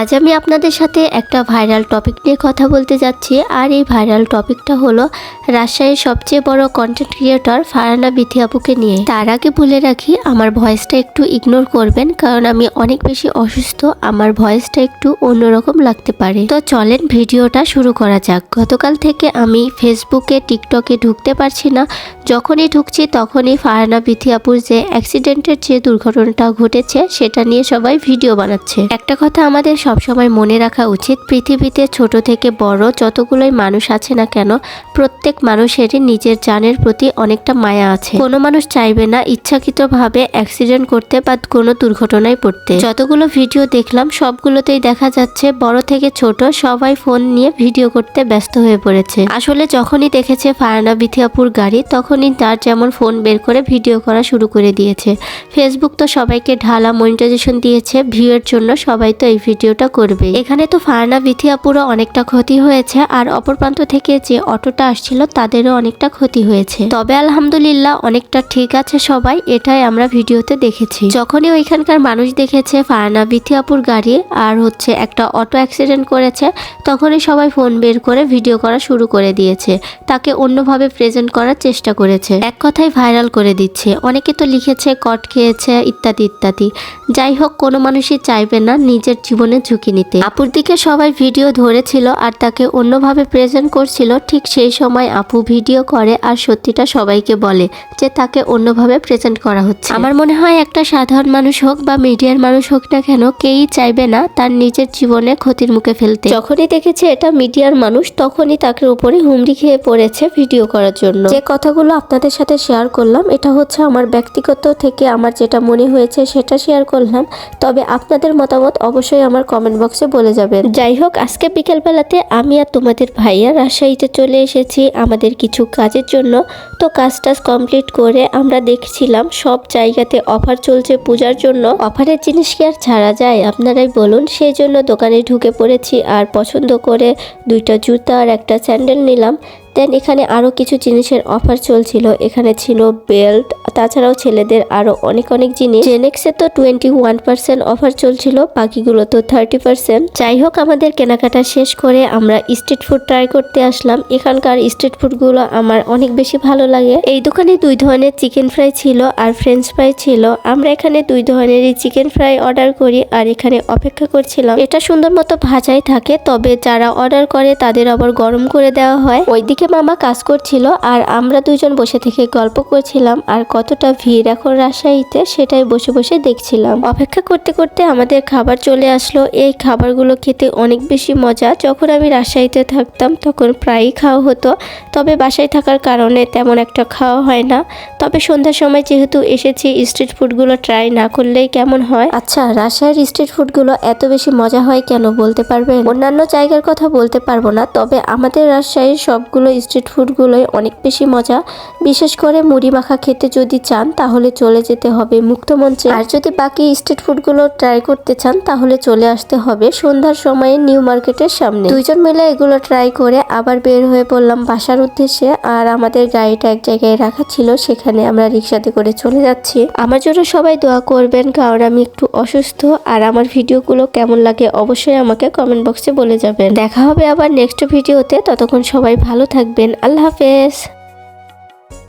আজ আমি আপনাদের সাথে একটা ভাইরাল টপিক নিয়ে কথা বলতে যাচ্ছি, আর এই ভাইরাল টপিকটা হলো রাজশাহীর সবচেয়ে বড় কন্টেন্ট ক্রিয়েটর ফারানা বিথি আপুকে নিয়ে। তার আগে বলে রাখি, আমার ভয়েসটা একটু ইগনোর করবেন, কারণ আমি অনেক বেশি অসুস্থ, আমার ভয়েসটা একটু অন্যরকম লাগতে পারে। তো চলেন ভিডিওটা শুরু করা যাক। গতকাল থেকে আমি ফেসবুকে, টিকটকে ঢুকতে পারছি না। যখনই ঢুকছি তখনই ফারানা বিথি আপুর যে অ্যাক্সিডেন্টের যে দুর্ঘটনাটা ঘটেছে, সেটা নিয়ে সবাই ভিডিও বানাচ্ছে। একটা কথা আমাদের সবসময় মনে রাখা উচিত, পৃথিবীতে ছোট থেকে বড় যতগুলোই মানুষ আছে না কেন, প্রত্যেক মানুষেরই নিজের জানের প্রতি অনেকটা মায়া আছে। কোনো মানুষ চাইবে না ইচ্ছাকৃতভাবে অ্যাক্সিডেন্ট করতে বা কোনো দুর্ঘটনায় পড়তে। যতগুলো ভিডিও দেখলাম, সবগুলোতেই দেখা যাচ্ছে বড় থেকে ছোট সবাই ফোন নিয়ে ভিডিও করতে ব্যস্ত হয়ে পড়েছে। আসলে যখনই দেখেছে ফারানা বিথিয়াপুর গাড়ি, তখনই তার যেমন ফোন বের করে ভিডিও করা শুরু করে দিয়েছে। ফেসবুক তো সবাইকে ঢালা মনিটাইজেশন দিয়েছে, ভিউয়ের জন্য সবাই তো এই ভিডিওটা করবে। এখানে তো ফারনা বিথিয়াপুরও অনেকটা ক্ষতি হয়েছে আর অপর প্রান্ত থেকে যে অটোটা আসছিল তাদেরও অনেকটা ক্ষতি হয়েছে। তবে আলহামদুলিল্লাহ অনেকটা ঠিক আছে সবাই, এটাই আমরা ভিডিওতে দেখেছি। যখনই ওইখানকার মানুষ দেখেছে ফারনা বিথিয়াপুর গাড়ি আর হচ্ছে একটা অটো অ্যাক্সিডেন্ট করেছে, তখনই সবাই ফোন বের করে ভিডিও করা শুরু করে দিয়েছে। তাকে অন্যভাবে প্রেজেন্ট করার চেষ্টা করেছে। এক কথাই ভাইরাল করে দিচ্ছে। অনেকে তো লিখেছে, কট খেয়েছে, ইত্যাদি ইত্যাদি। যাই হোক, কোনো মানুষই চাইবে না নিজের জীবনে ঝুঁকি নিতে। আপুর দিকে সবাই ভিডিও ধরেছিল আর তাকে অন্যভাবে প্রেজেন্ট করছিল, ঠিক সেই সময় আপু ভিডিও করে আর সত্যিটা সবাইকে বলে যে তাকে অন্যভাবে প্রেজেন্ট করা হচ্ছে। আমার মনে হয় একটা সাধারণ মানুষ হোক বা মিডিয়ার মানুষ হোক না কেন কেউই চাইবে না তার নিজের জীবনে ক্ষতির মুখে ফেলতে। যখনই দেখেছে এটা মিডিয়ার মানুষ, তখনই তাকে উপরে হুমড়ি খেয়ে পড়েছে ভিডিও করার জন্য। যে কথাগুলো আপনাদের সাথে শেয়ার করলাম, এটা হচ্ছে আমার ব্যক্তিগত থেকে আমার যেটা মনে হয়েছে সেটা শেয়ার করলাম। তবে আপনাদের মতামত অবশ্যই আমার কমেন্ট বক্সে বলে যাবেন। যাই হোক আজকে বিকেলবেলাতে আমি আর তোমাদের ভাইয়া রাজশাহীতে চলে এসেছি আমাদের কিছু কাজের জন্য। তো কাজ টাজ কমপ্লিট করে আমরা দেখছিলাম সব জায়গাতে অফার চলছে পূজার জন্য। অফারের জিনিস কি আর ছাড়া যায়? আপনারাই বলুন। সেই জন্য দোকানে ঢুকে পড়েছি আর পছন্দ করে দুইটা জুতা আর একটা স্যান্ডেল নিলাম। দেন এখানে আরও কিছু জিনিসের অফার চলছিল। এখানে ছিল বেল্ট তাছাড়াও ছেলেদের আরও অনেক অনেক জিনিস। জেনেক্সে তো টোয়েন্টি ওয়ান পার্সেন্ট অফার চলছিল, বাকিগুলো তো থার্টি পার্সেন্ট যাই হোক, আমাদের কেনাকাটা শেষ করে আমরা স্ট্রিট ফুড ট্রাই করতে আসলাম। এখানকার স্ট্রিট ফুডগুলো আমার অনেক বেশি ভালো লাগে। এই দোকানে দুই ধরনের চিকেন ফ্রাই ছিল আর ফ্রেঞ্চ ফ্রাই ছিল। আমরা এখানে দুই ধরনেরই চিকেন ফ্রাই অর্ডার করি আর এখানে অপেক্ষা করছিলাম। এটা সুন্দর মতো ভাজাই থাকে, তবে যারা অর্ডার করে তাদের আবার গরম করে দেওয়া হয়। ওইদিকে মামা কাজ করছিল আর আমরা দুজন বসে থেকে গল্প করছিলাম আর কতটা ভিড় এখন রাজশাহীতে সেটাই বসে বসে দেখছিলাম। অপেক্ষা করতে করতে আমাদের খাবার চলে আসলো। এই খাবারগুলো খেতে অনেক বেশি মজা। যখন আমি রাজশাহীতে থাকতাম তখন প্রায়ই খাওয়া হতো। তবে বাসায় থাকার কারণে তেমন একটা খাওয়া হয় না। তবে সন্ধ্যার সময় যেহেতু এসেছি স্ট্রিট ফুডগুলো ট্রাই না করলেই কেমন হয়? আচ্ছা রাজশাহীর স্ট্রিট ফুডগুলো এত বেশি মজা হয় কেন বলতে পারবেন? অন্যান্য জায়গার কথা বলতে পারব না, তবে আমাদের রাজশাহীর সবগুলো স্ট্রিট ফুডগুলোই অনেক বেশি মজা। বিশেষ করে মুড়ি মাখা খেতে যদি চান, তাহলে চলে যেতে হবে মুক্তমঞ্চে আর যদি বাকি স্ট্রিট ফুডগুলো ট্রাই করতে চান, তাহলে চলে আসতে হবে সন্ধ্যার সময়ে নিউ মার্কেটের সামনে। দুইজন মিলে এগুলো ট্রাই করে আবার বের হয়ে পড়লাম বাসার উদ্দেশ্যে, আর আমাদের গাড়িটা এক জায়গায় রাখা ছিল, সেখানে আমরা রিক্সাতে করে চলে যাচ্ছি। আমার জন্য সবাই দোয়া করবেন, কারণ আমি একটু অসুস্থ, আর আমার ভিডিওগুলো কেমন লাগে অবশ্যই আমাকে কমেন্ট বক্সে বলে যাবেন। দেখা হবে আবার নেক্সট ভিডিওতে, ততক্ষণ সবাই ভালো থাকবেন। আল্লাহ হাফেজ।